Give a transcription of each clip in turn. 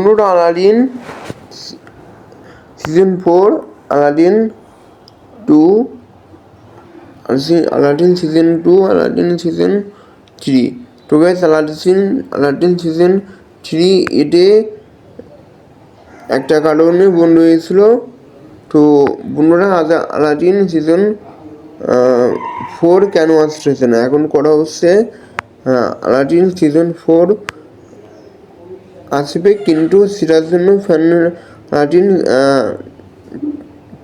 বন্ধুরা Aladdin season four Aladdin two Aladdin season two Aladdin season three তো guys Aladdin Aladdin season three এতে একটা কারণে বন্ধ হয়েছিল। তো বন্ধুরা আলাদিন সিজন ফোর কেন আসতেছে না? এখন করা হচ্ছে আলাদিন সিজন ফোর আসবে, কিন্তু সেটার জন্য ফ্যান আলাদিন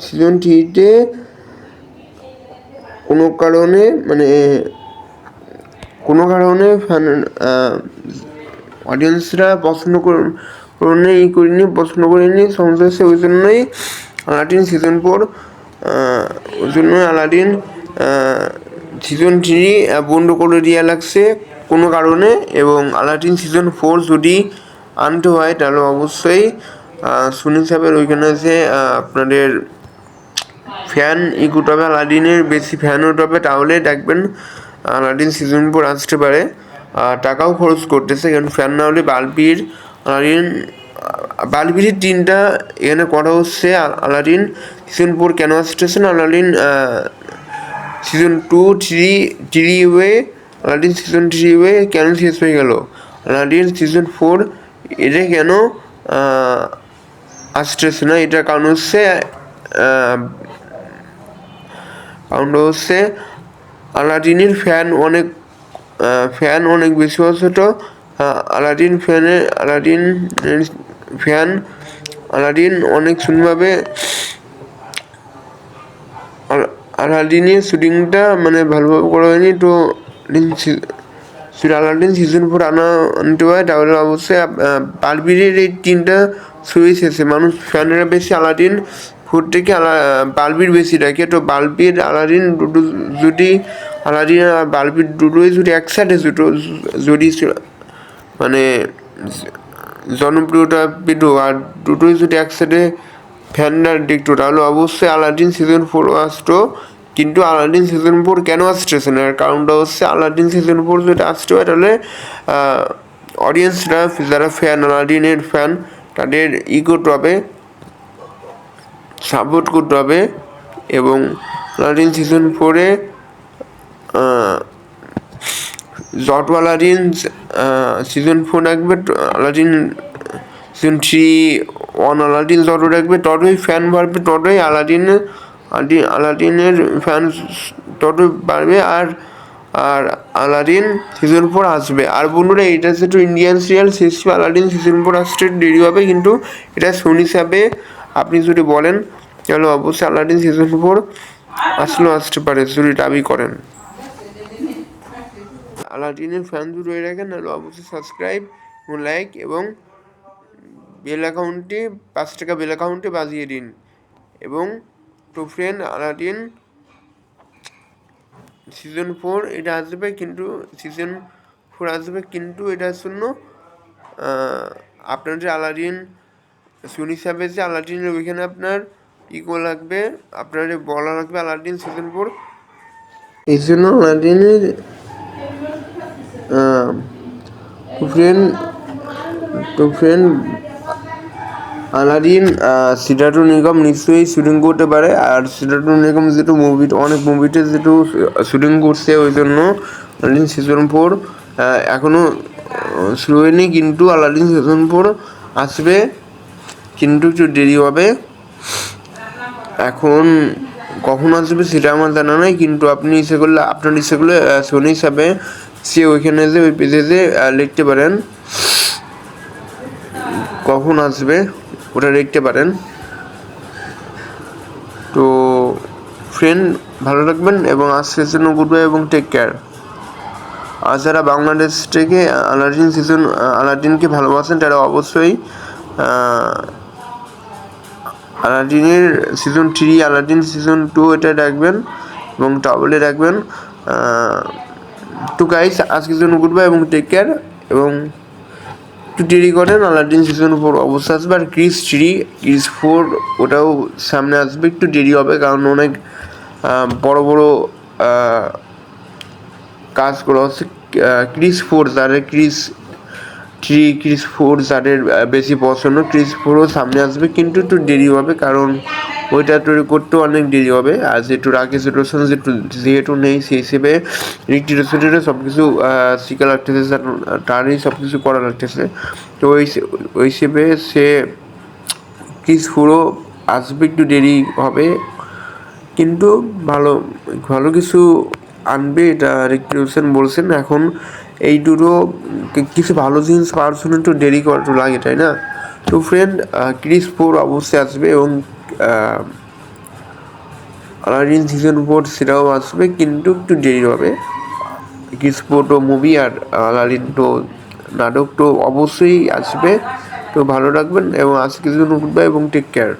সিজন থ্রিতে কোনো কারণে মানে কোনো কারণে ফ্যান অডিয়েন্সরা পছন্দ কর- ই করিনি, পছন্দ করেনি সমস্যা ওই জন্যই আলাদিন সিজন ফোর ওই জন্যই আলাদিন সিজন থ্রি বন্ধ করে দেওয়া লাগছে কোনো কারণে এবং আলাদিন সিজন ফোর যদি আনতে হয়, তাহলে অবশ্যই সুনীল সাহেবের ওইখানে যে আপনাদের ফ্যান ই হবে আলাদিনের বেশি ফ্যান হবে তাহলে দেখবেন, আলাদিন সিজন আসতে পারে। টাকাও খরচ করতেছে, কারণ ফ্যান না হলে বালবির আলাদিন বালবির তিনটা এখানে করা হচ্ছে আলাদিন সিজন ফোর কেন আসতেছে না, Aladdin season two three three way Aladdin season three way কেন শেষ হয়ে গেল? আলাদিন সিজন ফোর এটা কেন আসতেছে না এটার কারণ হচ্ছে আহ, কারণটা হচ্ছে আলাদিনের ফ্যান অনেক ফ্যান অনেক বেশি হচ্ছে তো আলাদিন ফ্যানে আলাদিন ফ্যান আলাদিন অনেক সুন্দরভাবে আল- আলাদিনের শুটিংটা মানে ভালোভাবে করা হয়নি তো আলাদিন সিজন ফোর আনা আনতে হয় তাহলে অবশ্যই বালবিরের এই তিনটা শুরুই শেষে মানুষ ফ্যানেরা বেশি আলাদিন ফুড থেকে আলা বালবির বেশি রাখে তো বালবির আলাদিন, দুটো যদি আলাদিন আর বালবির দুটোই যদি একসাথে দুটো, যদি মানে জনপ্রিয়তা পেত আর দুটোই যদি একসাথে ফ্যানরা দেখতো, তাহলে অবশ্যই আলাদিন সিজন ফোর আসতো। কিন্তু আলাদিন সিজন ফোর কেন আসতেছে না কারণটা হচ্ছে আলাদিন সিজন ফোর যদি আসতে হয় তাহলে অডিয়েন্সরা যারা ফ্যান আলাদিনের ফ্যান তাদের ই করতে হবে সাপোর্ট করতে হবে এবং আলাদিন সিজন ফোরে যত আলাদিন সিজন ফোর রাখবে, Aladdin season three one Aladdin যত রাখবে, ততই ফ্যান বাড়বে, ততই আলাদিন আলাদিন আলাদিনের ফ্যান ততই বাড়বে আর আর আলাদিন সিজন ফোর আসবে। আর বন্ধুরা, এটা যেহেতু ইন্ডিয়ান সিরিয়াল শেষ আলাদিন সিজন ফোর আসতে দেরি হবে, কিন্তু এটা সোনি হিসাবে আপনি যদি বলেন, তাহলে অবশ্যই আলাদিন সিজন ফোর আসলেও আসতে পারে, যদি দাবি করেন। আলাদিনের ফ্যান যদি হয়ে রাখেন, তাহলে অবশ্যই সাবস্ক্রাইব এবং লাইক এবং বেল অ্যাকাউন্টে পাঁচ টাকা বেল অ্যাকাউন্টে বাজিয়ে দিন। এবং ফ্রেন্ড আলাদিন সিজন ফোর এটা আসবে কিন্তু সিজন ফোর আসবে কিন্তু এটার জন্য আপনার যে আলাদিন সোনি হিসাবে যে আলাদিনের ওইখানে আপনার ইকো লাগবে, আপনার যে বলা লাগবে আলাদিন সিজন ফোর এই জন্য আলাদিনের তো ফ্রেন্ড তো ফ্রেন্ড আলাদিন সিডাটু নিগম নিশ্চয়ই শুটিং করতে পারে। আর সিডাটু নিগম যেহেতু মুভি অনেক মুভিতে যেহেতু শুটিং করছে, ওই জন্য আলাদিন সিজন ফোর এখনও শুরু হয়নি, কিন্তু আলাদিন সিজন ফোর আসবে, কিন্তু একটু দেরি হবে। এখন কখন আসবে সেটা আমার জানা নাই, কিন্তু আপনি ইচ্ছে করলে, আপনার ইচ্ছে করলে সোনি হিসাবে সে ওইখানে যে, ওই পেজে যে লিখতে পারেন। কখন আসবে? ওটা দেখতে পারেন। তো ফ্রেন্ড ভালো রাখবেন এবং আজকের জন্য গুড বাই এবং টেক কেয়ার আর যারা বাংলাদেশ থেকে আলাদিন সিজন আলাদিনকে ভালোবাসেন, তারা অবশ্যই আলাদিনের season three Aladdin season two এটা রাখবেন এবং টাবলে রাখবেন টু গাইস আজকের জন্য গুড বাই এবং টেক কেয়ার এবং একটু দেরি করেন, আলাদিন সিজন ফোর অবশ্যই আসবে আর ক্রিস থ্রি, ক্রিস ফোর, ওটাও সামনে আসবে, একটু দেরি হবে কারণ অনেক বড় বড় কাজ করা হচ্ছে ক্রিস ফোর যাদের, ক্রিস থ্রি, ক্রিস ফোর যাদের বেশি পছন্দ, ক্রিস ফোরও সামনে আসবে, কিন্তু একটু দেরি হবে কারণ ওইটা তৈরি করতেও অনেক দেরি হবে। আর যেহেতু রাকেশ রোশন যেহেতু যেহেতু নেই সেই হিসেবে রোশনের সব কিছু শিখা লাগতেছে তার- তারই সব কিছু করা লাগতেছে। তো ওই ওই হিসেবে সে ক্রিস ফোরও আসবে একটু দেরি হবে, কিন্তু ভালো ভালো কিছু আনবে এটা ঋতিক রোশন বলছেন। এখন এই দুটো কিছু ভালো জিনিস পাওয়ার জন্য একটু দেরি করা লাগে, তাই না? তো ফ্রেন্ড ক্রিস ফোর অবশ্যই আসবে এবং আলাদিন সিজন ফোর সেটাও আসবে, কিন্তু একটু দেরি হবে। কিসপো তো মুভি আর আলাদিন তো নাটক তো অবশ্যই আসবে। তো ভালো রাখবেন এবং আজকে জন্য উঠবে এবং টেক কেয়ার